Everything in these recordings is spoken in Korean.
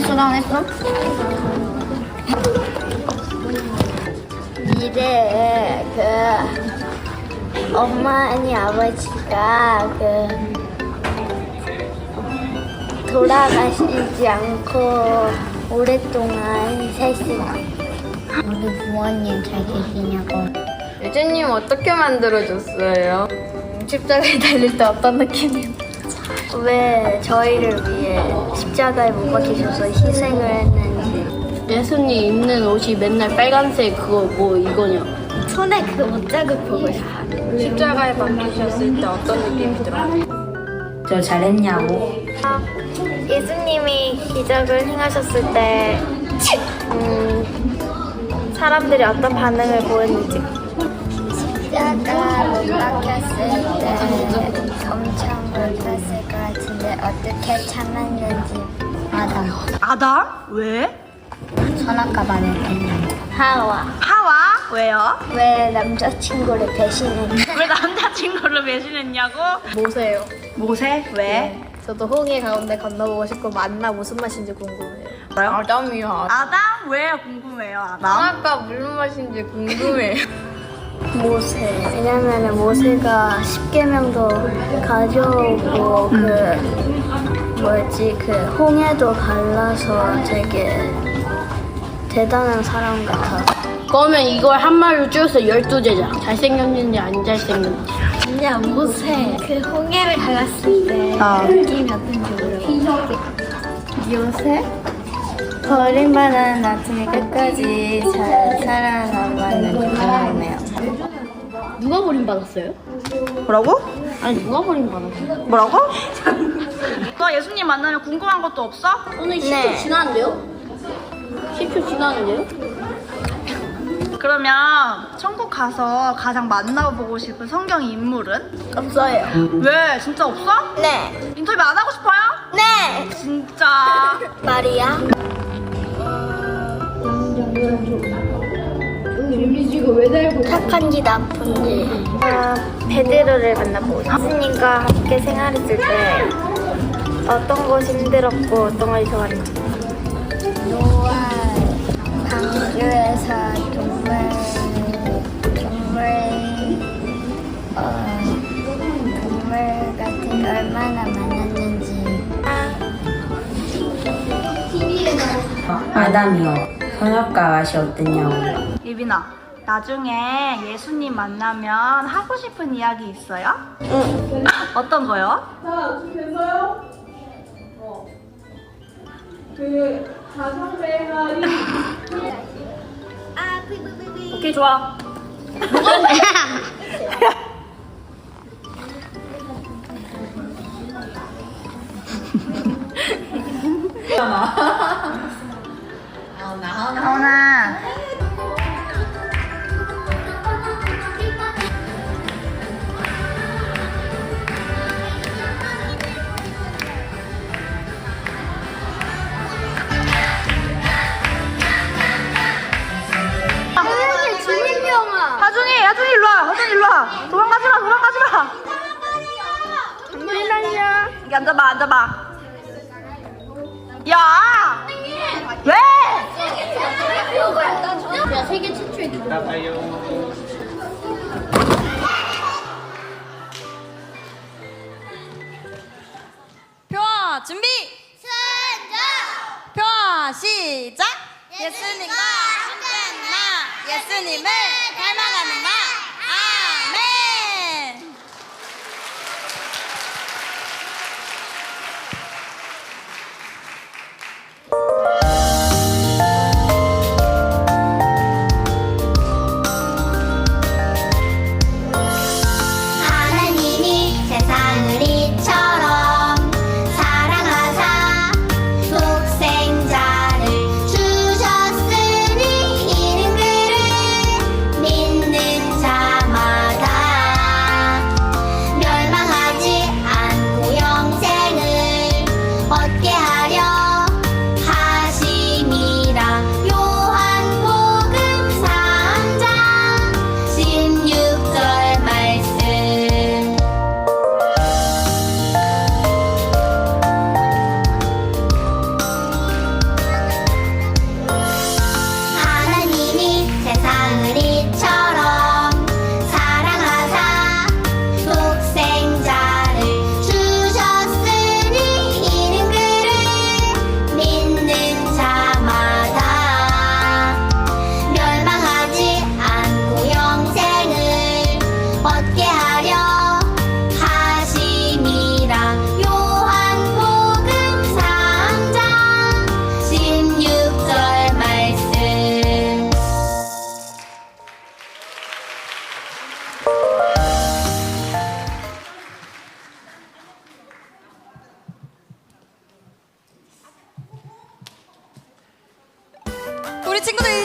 했어, 난 했어. 미래에 그 엄마 아니 아버지가 그 돌아가시지 않고 오랫동안 살수 있게 우리 부모님 잘 계시냐고 유진님 어떻게 만들어줬어요? 십자가에 달릴 때 어떤 느낌이에요? 왜 저희를 위해 십자가에 못 박히셔서 희생을 했는지 예수님 입는 옷이 맨날 빨간색 그거 뭐 이거냐? 손에 그 옷자국 보고 싶어요 십자가에 박히셨을 때 어떤 느낌이 들어요? 저 잘했냐고. 예수님이 기적을 행하셨을 때 음, 사람들이 어떤 반응을 보였는지 십자가 못 박혔을 때 어떻게 참았는지 아담 아담? 왜? 선악과 반을 했는데 하와 하와? 왜요? 왜 남자친구를 배신했는지 왜 남자친구를 배신했냐고? 모세요. 모세? 왜? 저도 홍해 가운데 건너보고 싶고 만나 무슨 맛인지 궁금해요. 아담이요. 아담? 왜 궁금해요, 아담? 아까 무슨 맛인지 궁금해요. 모세. 왜냐면 모세가 십계명도 가져오고 그 뭐지? 그 홍해도 갈라서 되게 대단한 사람 같아 그러면 이걸 한 말로 줄여서 열두 제자. 잘생겼는지 안 잘생겼는지. 진짜 모세. 그 홍해를 갈랐을 때 어. 느낌이 어떤지 모르겠어 요새? 버림받은 나중에 끝까지 잘 살아남았는지 궁금해요 누가 버림받았어요? 뭐라고? 아니 누가 버림받았어요? 뭐라고? 너 예수님 만나면 궁금한 것도 없어? 오늘 10초 네. 지났는데요? 10초 지났는데요? 그러면 천국 가서 가장 만나보고 싶은 성경 인물은? 없어요 왜? 진짜 없어? 네 인터뷰 안 하고 싶어요? 네! 진짜. 마리아 착한지 나쁜지 아, 베드로를 만나보고 예수님과 함께 생활했을 때 어떤 것이 힘들었고 어떤 것이 좋았는지. 노아 방주에서 동물 동물 어, 동물 같은 게 얼마나 많았는지. 아담이요. 선악과 맛이 어땠냐고. 예빈아, 나중에 예수님 만나면 하고 싶은 이야기 있어요? 응. 어떤 거요? 오케이, 좋아. 선생님 주님 영화 하준이, 하준이 일로 와. 하준이 일로 와. 도망가지 마, 도망가지 마. 잠시만요 여기 앉아봐, 앉아봐. 야! 왜? 야 세계 기록. 표어 준비! 표어 시작! 예수님과 함께한다. 예수님을 우리 친구들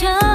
멈춰.